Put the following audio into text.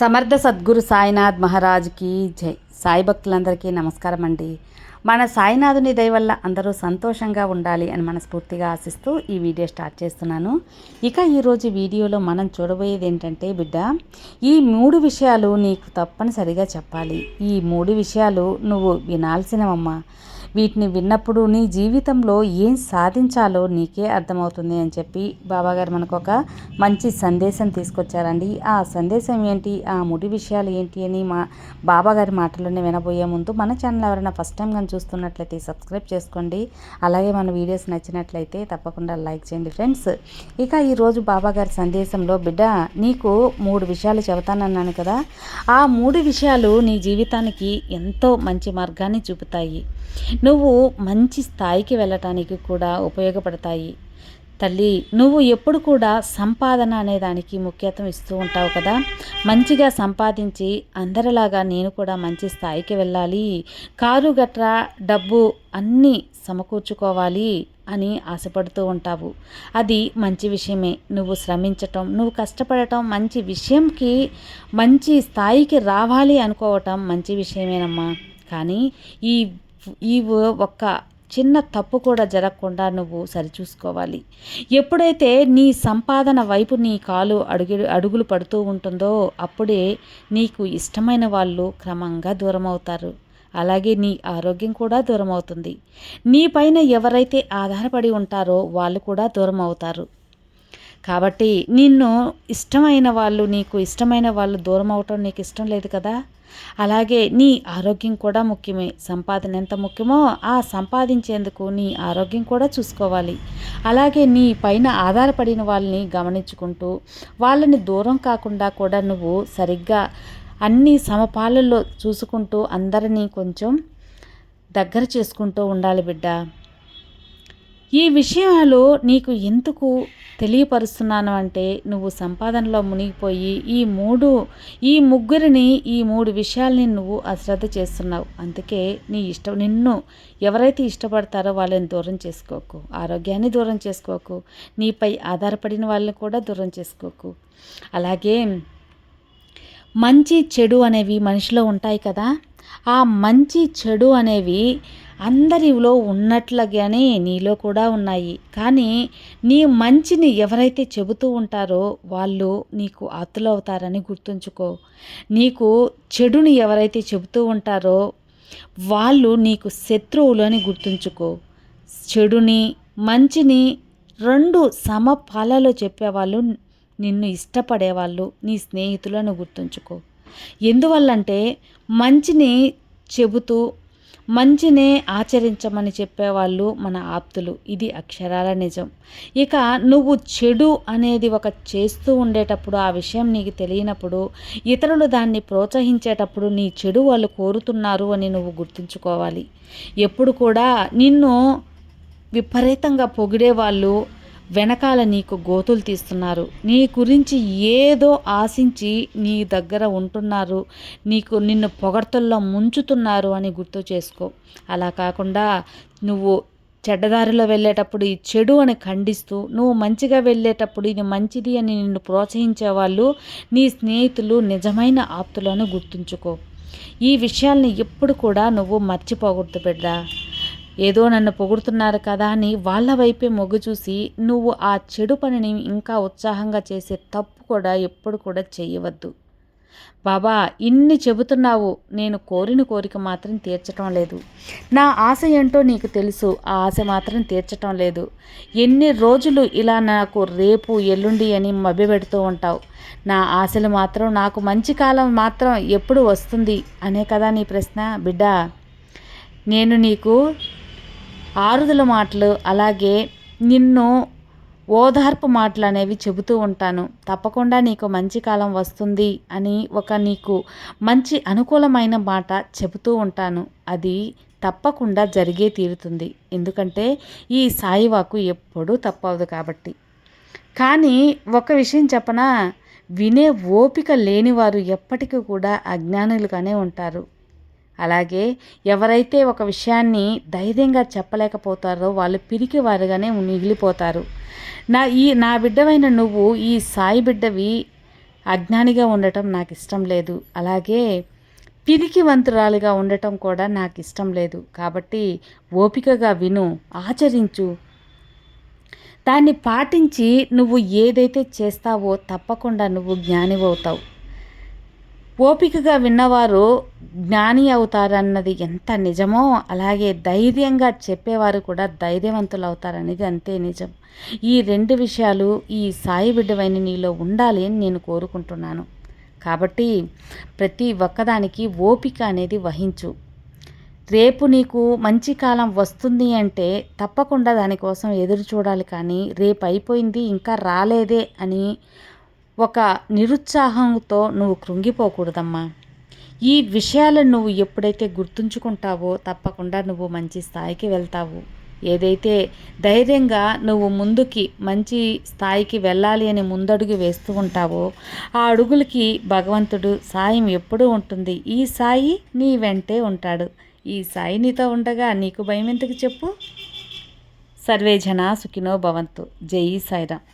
సమర్థ సద్గురు సాయినాథ్ మహారాజ్కి జై. సాయి భక్తులందరికీ నమస్కారం అండి. మన సాయినాథుని దయ వల్ల అందరూ సంతోషంగా ఉండాలి అని మనస్ఫూర్తిగా ఆశిస్తూ ఈ వీడియో స్టార్ట్ చేస్తున్నాను. ఇక ఈరోజు వీడియోలో మనం చూడబోయేది ఏంటంటే బిడ్డ ఈ మూడు విషయాలు నీకు తప్పనిసరిగా చెప్పాలి. ఈ మూడు విషయాలు నువ్వు వినాల్సినవమ్మా. వీటిని విన్నప్పుడు నీ జీవితంలో ఏం సాధించాలో నీకే అర్థమవుతుంది అని చెప్పి బాబాగారు మనకు ఒక మంచి సందేశం తీసుకొచ్చారండి. ఆ సందేశం ఏంటి? ఆ ముడి విషయాలు ఏంటి అని మా బాబాగారి మాటలోనే వినబోయే ముందు మన ఛానల్ ఎవరైనా ఫస్ట్ టైం కానీ చూస్తున్నట్లయితే సబ్స్క్రైబ్ చేసుకోండి. అలాగే మన వీడియోస్ నచ్చినట్లయితే తప్పకుండా లైక్ చేయండి ఫ్రెండ్స్. ఇక ఈరోజు బాబాగారి సందేశంలో బిడ్డ నీకు మూడు విషయాలు చెబుతానన్నాను కదా. ఆ మూడు విషయాలు నీ జీవితానికి ఎంతో మంచి మార్గాన్ని చూపుతాయి. నువ్వు మంచి స్థాయికి వెళ్ళటానికి కూడా ఉపయోగపడతాయి. తల్లి నువ్వు ఎప్పుడు కూడా సంపాదన అనే దానికి ముఖ్యత్వం ఇస్తూ ఉంటావు కదా. మంచిగా సంపాదించి అందరిలాగా నేను కూడా మంచి స్థాయికి వెళ్ళాలి. కారు గట్రా డబ్బు అన్నీ సమకూర్చుకోవాలి అని ఆశపడుతూ ఉంటావు. అది మంచి విషయమే. నువ్వు శ్రమించటం నువ్వు కష్టపడటం మంచి విషయంకి మంచి స్థాయికి రావాలి అనుకోవటం మంచి విషయమేనమ్మా. కానీ ఈ ఈ ఒక్క చిన్న తప్పు కూడా జరగకుండా నువ్వు సరిచూసుకోవాలి. ఎప్పుడైతే నీ సంపాదన వైపు నీ కాలు అడుగు అడుగులు పడుతూ ఉంటుందో అప్పుడే నీకు ఇష్టమైన వాళ్ళు క్రమంగా దూరం అవుతారు అలాగే నీ ఆరోగ్యం కూడా దూరం అవుతుంది నీ పైన ఎవరైతే ఆధారపడి ఉంటారో వాళ్ళు కూడా దూరం అవుతారు కాబట్టి నిన్ను ఇష్టమైన వాళ్ళు నీకు ఇష్టమైన వాళ్ళు దూరం అవటం నీకు ఇష్టం లేదు కదా? అలాగే నీ ఆరోగ్యం కూడా ముఖ్యమే. సంపాదన ఎంత ముఖ్యమో ఆ సంపాదించేందుకు నీ ఆరోగ్యం కూడా చూసుకోవాలి. అలాగే నీ పైన ఆధారపడిన వాళ్ళని గమనించుకుంటూ వాళ్ళని దూరం కాకుండా కూడా నువ్వు సరిగ్గా అన్ని సమపాలల్లో చూసుకుంటూ అందరినీ కొంచెం దగ్గర చేసుకుంటూ ఉండాలి బిడ్డ. ఈ విషయాలు నీకు ఎందుకు తెలియపరుస్తున్నాను అంటే నువ్వు సంపాదనలో మునిగిపోయి ఈ మూడు ఈ ముగ్గురిని ఈ మూడు విషయాల్ని నువ్వు అశ్రద్ధ చేస్తున్నావు. అందుకే నీ ఇష్టం నిన్ను ఎవరైతే ఇష్టపడతారో వాళ్ళని దూరం చేసుకోకు. ఆరోగ్యాన్ని దూరం చేసుకోకు. నీపై ఆధారపడిన వాళ్ళని కూడా దూరం చేసుకోకు. అలాగే మంచి చెడు అనేవి మనిషిలో ఉంటాయి కదా. ఆ మంచి చెడు అనేవి అందరిలో ఉన్నట్లుగానే నీలో కూడా ఉన్నాయి. కానీ నీ మంచిని ఎవరైతే చెబుతూ ఉంటారో వాళ్ళు నీకు అవుతారని గుర్తుంచుకో. నీకు చెడుని ఎవరైతే చెబుతూ ఉంటారో వాళ్ళు నీకు శత్రువులు అని గుర్తుంచుకో. చెడుని మంచిని రెండు సమపాలలో చెప్పేవాళ్ళు నిన్ను ఇష్టపడేవాళ్ళు నీ స్నేహితులను గుర్తుంచుకో. ఎందువల్లంటే మంచిని చెబుతూ మంచినే ఆచరించమని చెప్పేవాళ్ళు మన ఆప్తులు. ఇది అక్షరాల నిజం. ఇక నువ్వు చెడు అనేది ఒక చేస్తూ ఉండేటప్పుడు ఆ విషయం నీకు తెలియనప్పుడు ఇతరులు దాన్ని ప్రోత్సహించేటప్పుడు నీ చెడు వాళ్ళు కోరుతున్నారు అని నువ్వు గుర్తుంచుకోవాలి. ఎప్పుడు కూడా నిన్ను విపరీతంగా పొగిడే వాళ్ళు వెనకాల నీకు గోతులు తీస్తున్నారు. నీ గురించి ఏదో ఆశించి నీ దగ్గర ఉంటున్నారు. నీకు నిన్ను పొగడ్తల్లో ముంచుతున్నారు అని గుర్తు చేసుకో. అలా కాకుండా నువ్వు చెడ్డదారిలో వెళ్ళేటప్పుడు ఈ చెడు అని ఖండిస్తూ నువ్వు మంచిగా వెళ్ళేటప్పుడు ఇది మంచిది అని నిన్ను ప్రోత్సహించే వాళ్ళు నీ స్నేహితులు నిజమైన ఆప్తులను గుర్తుంచుకో. ఈ విషయాల్ని ఎప్పుడు కూడా నువ్వు మర్చిపోకూడదు బిడ్డ. ఏదో నన్ను పొగుడుతున్నారు కదా అని వాళ్ళ వైపే మొగ్గు చూసి నువ్వు ఆ చెడు పనిని ఇంకా ఉత్సాహంగా చేసే తప్పు కూడా ఎప్పుడు కూడా చేయవద్దు. బాబా ఇన్ని చెబుతున్నావు. నేను కోరిన కోరిక మాత్రం తీర్చటం లేదు. నా ఆశ ఏంటో నీకు తెలుసు. ఆ ఆశ మాత్రం తీర్చటం లేదు. ఎన్ని రోజులు ఇలా నాకు రేపు ఎల్లుండి అని మభ్యపెడుతూ ఉంటావు. నా ఆశలు మాత్రం నాకు మంచి కాలం మాత్రం ఎప్పుడు వస్తుంది? అనే కదా నీ ప్రశ్న. బిడ్డ నేను నీకు ఆరుదల మాటలు అలాగే నిన్ను ఓదార్పు మాటలు అనేవి చెబుతూ ఉంటాను. తప్పకుండా నీకు మంచి కాలం వస్తుంది అని ఒక నీకు మంచి అనుకూలమైన మాట చెబుతూ ఉంటాను. అది తప్పకుండా జరిగే తీరుతుంది. ఎందుకంటే ఈ సాయివాకు ఎప్పుడూ తప్పవదు కాబట్టి. కానీ ఒక విషయం చెప్పనా? వినే ఓపిక లేనివారు ఎప్పటికీ కూడా అజ్ఞానులుగానే ఉంటారు. అలాగే ఎవరైతే ఒక విషయాన్ని ధైర్యంగా చెప్పలేకపోతారో వాళ్ళు పిరికి వారుగానే మిగిలిపోతారు. నా ఈ నా బిడ్డవైన నువ్వు ఈ సాయి బిడ్డవి అజ్ఞానిగా ఉండటం నాకు ఇష్టం లేదు. అలాగే పిరికివంతురాలుగా ఉండటం కూడా నాకు ఇష్టం లేదు. కాబట్టి ఓపికగా విను ఆచరించు. దాన్ని పాటించి నువ్వు ఏదైతే చేస్తావో తప్పకుండా నువ్వు జ్ఞానివవుతావు. ఓపికగా విన్నవారు జ్ఞాని అవుతారన్నది ఎంత నిజమో అలాగే ధైర్యంగా చెప్పేవారు కూడా ధైర్యవంతులు అవుతారనేది అంతే నిజం. ఈ రెండు విషయాలు ఈ సాయి బిడ్డవైన నీలో ఉండాలి అని నేను కోరుకుంటున్నాను. కాబట్టి ప్రతి ఒక్కదానికి ఓపిక అనేది వహించు. రేపు నీకు మంచి కాలం వస్తుంది అంటే తప్పకుండా దానికోసం ఎదురు చూడాలి కానీ రేపు అయిపోయింది ఇంకా రాలేదే అని ఒక నిరుత్సాహంతో నువ్వు కృంగిపోకూడదమ్మా. ఈ విషయాలను నువ్వు ఎప్పుడైతే గుర్తుంచుకుంటావో తప్పకుండా నువ్వు మంచి స్థాయికి వెళ్తావు. ఏదైతే ధైర్యంగా నువ్వు ముందుకి మంచి స్థాయికి వెళ్ళాలి అని ముందడుగు వేస్తూ ఉంటావో ఆ అడుగులకి భగవంతుడు సాయం ఎప్పుడూ ఉంటుంది. ఈ సాయి నీ వెంటే ఉంటాడు. ఈ సాయి నీతో ఉండగా నీకు భయం ఎందుకు చెప్పు? సర్వే జన సుఖినో భవంతు. జై సాయిరామ్.